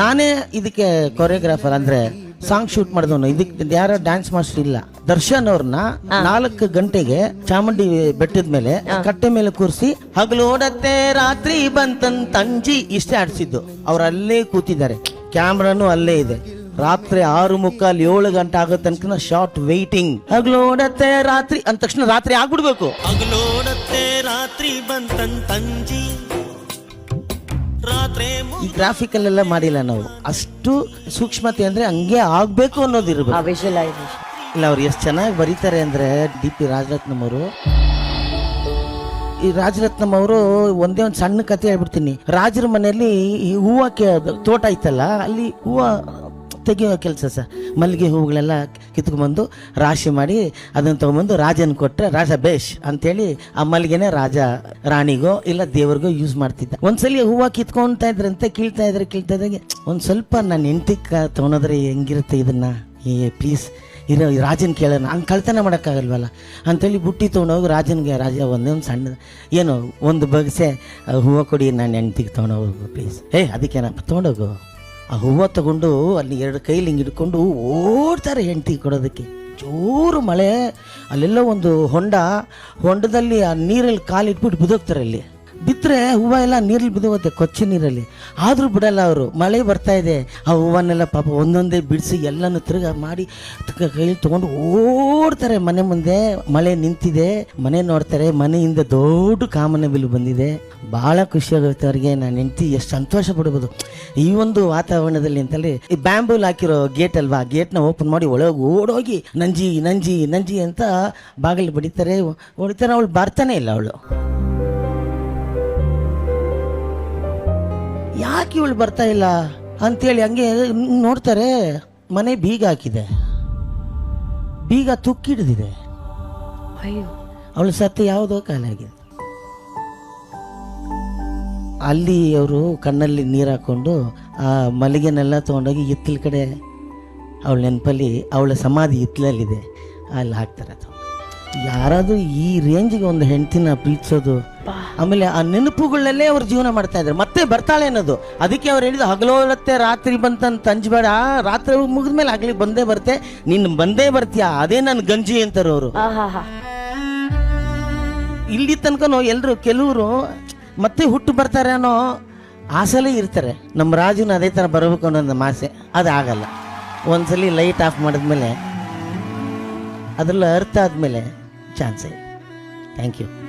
ನಾನೇ ಇದಕ್ಕೆ ಕೊರಿಯೋಗ್ರಾಫರ್ ಅಂದ್ರೆ ಸಾಂಗ್ ಶೂಟ್ ಮಾಡಿದವನು. ಇದಕ್ಕೆ ಯಾರೋ ಡ್ಯಾನ್ಸ್ ಮಾಸ್ಟರ್ ಇಲ್ಲ. ದರ್ಶನ್ ಅವ್ರನ್ನ ನಾಲ್ಕು ಗಂಟೆಗೆ ಚಾಮುಂಡಿ ಬೆಟ್ಟದ ಮೇಲೆ ಕಟ್ಟೆ ಮೇಲೆ ಕೂರಿಸಿ ಹಗಲು ಓಡತ್ತೆ ರಾತ್ರಿ ಬಂತನ್ ತಂಜಿ ಇಷ್ಟೇ ಆಡಿಸಿದ್ದು. ಅವ್ರು ಅಲ್ಲೇ ಕೂತಿದ್ದಾರೆ. ಕ್ಯಾಮ್ರಾನು ಅಲ್ಲೇ ಇದೆ. ರಾತ್ರಿ ಆರು ಮುಕ್ಕಾಲ್ ಏಳು ಗಂಟೆ ಆಗೋ ತನಕ ಶಾರ್ಟ್ ವೇಟಿಂಗ್ ಹಗಲು ಓಡತ್ತೆ ರಾತ್ರಿ ಅಂದ ತಕ್ಷಣ ರಾತ್ರಿ ಆಗ್ಬಿಡ್ಬೇಕು. ಹಗಲೋಡತ್ತೆ ರಾತ್ರಿ ಬಂತನ್ ತಂಜಿ ಈ ಗ್ರಾಫಿಕಲ್ ಎಲ್ಲ ಮಾಡಿಲ್ಲ ನಾವು. ಅಷ್ಟು ಸೂಕ್ಷ್ಮತೆ ಅಂದ್ರೆ ಹಂಗೆ ಆಗ್ಬೇಕು ಅನ್ನೋದು ಆ ಇರ್ಬೇಕು ವಿಜುವಲೈಸೇಷನ್ ಇಲ್ಲ ಅವ್ರು ಎಷ್ಟು ಚೆನ್ನಾಗಿ ಬರೀತಾರೆ ಅಂದ್ರೆ ಡಿ ಪಿ ರಾಜರತ್ನಂ ಅವರು. ಈ ರಾಜರತ್ನಂ ಅವರು ಒಂದೇ ಒಂದು ಸಣ್ಣ ಕತೆ ಹೇಳ್ಬಿಡ್ತೀನಿ. ರಾಜರ ಮನೆಯಲ್ಲಿ ಈ ಹೂವ ತೋಟ ಐತಲ್ಲ ಅಲ್ಲಿ ಹೂವ ತೆಗೆಯೋ ಕೆಲಸ ಸರ್. ಮಲ್ಲಿಗೆ ಹೂವುಗಳೆಲ್ಲ ಕಿತ್ಕೊಂಡ್ಬಂದು ರಾಶಿ ಮಾಡಿ ಅದನ್ನು ತೊಗೊಂಬಂದು ರಾಜನ ಕೊಟ್ಟರೆ ರಾಜ ಬೇಷ್ ಅಂತೇಳಿ ಆ ಮಲ್ಲಿಗೆನೆ ರಾಜ ರಾಣಿಗೋ ಇಲ್ಲ ದೇವ್ರಿಗೋ ಯೂಸ್ ಮಾಡ್ತಿದ್ದ. ಒಂದ್ಸಲಿ ಹೂವು ಕಿತ್ಕೊಂತ ಇದ್ರಂತೆ, ಕೀಳ್ತಾ ಇದ್ರೆ ಕೀಳ್ತಾ ಇದ್ರೆ, ಒಂದು ಸ್ವಲ್ಪ ನನ್ನ ಹೆಂಡತಿ ತೊಗೊಂಡ್ರೆ ಹೆಂಗಿರುತ್ತೆ ಇದನ್ನ? ಈ ಪ್ಲೀಸ್ ಇರೋ ರಾಜನ್ ಕೇಳೋಣ. ಹಂಗೆ ಕಳ್ತನ ಮಾಡೋಕ್ಕಾಗಲ್ವಲ್ಲ? ಅಂತೇಳಿ ಬುಟ್ಟಿ ತೊಗೊಂಡೋಗಿ ರಾಜನಿಗೆ, ರಾಜ ಒಂದೇ ಒಂದು ಸಣ್ಣ, ಏನು, ಒಂದು ಬಗ್ಸೆ ಹೂವು ಕೊಡಿ ನಾನು ಹೆಂಡ್ತಿಗೆ ತೊಗೊಂಡೋಗು ಪ್ಲೀಸ್ ಏ ಅದಕ್ಕೇನಪ್ಪ ತೊಗೊಂಡೋಗು. ಆ ಹೂವು ತಗೊಂಡು ಅಲ್ಲಿ ಎರಡು ಕೈಲಿ ಹಿಂಗೆ ಹಿಡ್ಕೊಂಡು ಓಡ್ತಾರೆ ಹೆಂಡತಿ ಕೊಡೋದಕ್ಕೆ. ಜೋರು ಮಳೆ, ಅಲ್ಲೆಲ್ಲ ಒಂದು ಹೊಂಡ, ಹೊಂಡದಲ್ಲಿ ಆ ನೀರಲ್ಲಿ ಕಾಲಿಟ್ಬಿಟ್ಟು ಬಿದೋಗ್ತಾರೆ ಅಲ್ಲಿ. ಬಿತ್ತರೆ ಹೂವು ಎಲ್ಲ ನೀರಲ್ಲಿ ಬಿದ್ದೋಗುತ್ತೆ, ಕೊಚ್ಚಿ ನೀರಲ್ಲಿ. ಆದರೂ ಬಿಡಲ್ಲ ಅವರು. ಮಳೆ ಬರ್ತಾ ಇದೆ, ಆ ಹೂವನ್ನೆಲ್ಲ ಪಾಪ ಒಂದೊಂದೇ ಬಿಡಿಸಿ ಎಲ್ಲನೂ ತಿರ್ಗ ಮಾಡಿ ಕೈಲಿ ತೊಗೊಂಡು ಓಡ್ತಾರೆ. ಮನೆ ಮುಂದೆ ಮಳೆ ನಿಂತಿದೆ, ಮನೆ ನೋಡ್ತಾರೆ, ಮನೆಯಿಂದ ದೊಡ್ಡ ಕಾಮನ ಬಿಲ್ಲು ಬಂದಿದೆ. ಭಾಳ ಖುಷಿಯಾಗುತ್ತೆ ಅವರಿಗೆ. ನಾನು ಹೆಂಡ್ತಿ ಎಷ್ಟು ಸಂತೋಷ ಪಡ್ಬೋದು. ಈ ಒಂದು ವಾತಾವರಣದಲ್ಲಿ ಅಂತಲ್ಲಿ ಈ ಬ್ಯಾಂಬೂಲ್ ಹಾಕಿರೋ ಗೇಟ್ ಅಲ್ವಾ, ಆ ಗೇಟ್ನ ಓಪನ್ ಮಾಡಿ ಒಳಗೆ ಓಡೋಗಿ, ನಂಜಿ ನಂಜಿ ನಂಜಿ ಅಂತ ಬಾಗಿಲು ಬಡಿತಾರೆ. ಹೊಡಿತಾರೆ ಅವಳು ಬರ್ತಾನೆ ಇಲ್ಲ ಅವಳು. ಯಾಕೆ ಇವಳು ಬರ್ತಾ ಇಲ್ಲ ಅಂತೇಳಿ ಹಂಗೆ ನೋಡ್ತಾರೆ ಮನೆ ಬೀಗ ಹಾಕಿದೆ. ಬೀಗ ತುಕ್ಕಿಡ್ದಿದೆ ಅಯ್ಯೋ. ಅವಳು ಸತ್ತು ಯಾವುದೋ ಕಾಲ ಆಗಿದೆ. ಅಲ್ಲಿ ಅವರು ಕಣ್ಣಲ್ಲಿ ನೀರು ಹಾಕೊಂಡು ಆ ಮಲ್ಲಿಗೆನೆಲ್ಲ ತೊಗೊಂಡೋಗಿ ಇತ್ತಲ ಕಡೆ ಅವಳ ನೆನಪಲ್ಲಿ ಅವಳ ಸಮಾಧಿ ಇತ್ತಲಲ್ಲಿದೆ ಅಲ್ಲಿ ಹಾಕ್ತಾರೆ ಅದು. ಯಾರಾದರೂ ಈ ರೇಂಜಿಗೆ ಒಂದು ಹೆಂಡ್ತಿನ ಪ್ರೀತಿಸೋದು ಆಮೇಲೆ ಆ ನೆನಪುಗಳಲ್ಲೇ ಅವ್ರು ಜೀವನ ಮಾಡ್ತಾ ಇದ್ದಾರೆ ಮತ್ತೆ ಬರ್ತಾಳೆ ಅನ್ನೋದು. ಅದಕ್ಕೆ ಅವ್ರು ಹೇಳಿದ್ರು ಹಗಲೋಲತ್ತೆ ರಾತ್ರಿ ಬಂತಂತ ಅಂಜಬೇಡ. ರಾತ್ರಿ ಮುಗಿದ್ಮೇಲೆ ಹಗಲಿಗೆ ಬಂದೇ ಬರುತ್ತೆ ನೀನು ಬಂದೇ ಬರ್ತೀಯ? ಅದೇ ನನ್ನ ಗಂಜಿ ಅಂತಾರೆ ಅವರು. ಇಲ್ಲಿ ತನಕನೂ ಎಲ್ಲರೂ ಕೆಲವರು ಮತ್ತೆ ಹುಟ್ಟು ಬರ್ತಾರೆ ಅನ್ನೋ ಆಸೆಲೇ ಇರ್ತಾರೆ. ನಮ್ಮ ರಾಜನ ಅದೇ ಥರ ಬರಬೇಕು ಅನ್ನೋ ನಮ್ಮ ಆಸೆ. ಅದು ಆಗಲ್ಲ. ಒಂದ್ಸಲಿ ಲೈಟ್ ಆಫ್ ಮಾಡಿದ್ಮೇಲೆ ಅದ್ರಲ್ಲಿ ಅರ್ಥ ಆದಮೇಲೆ ಇದೆ. Thank you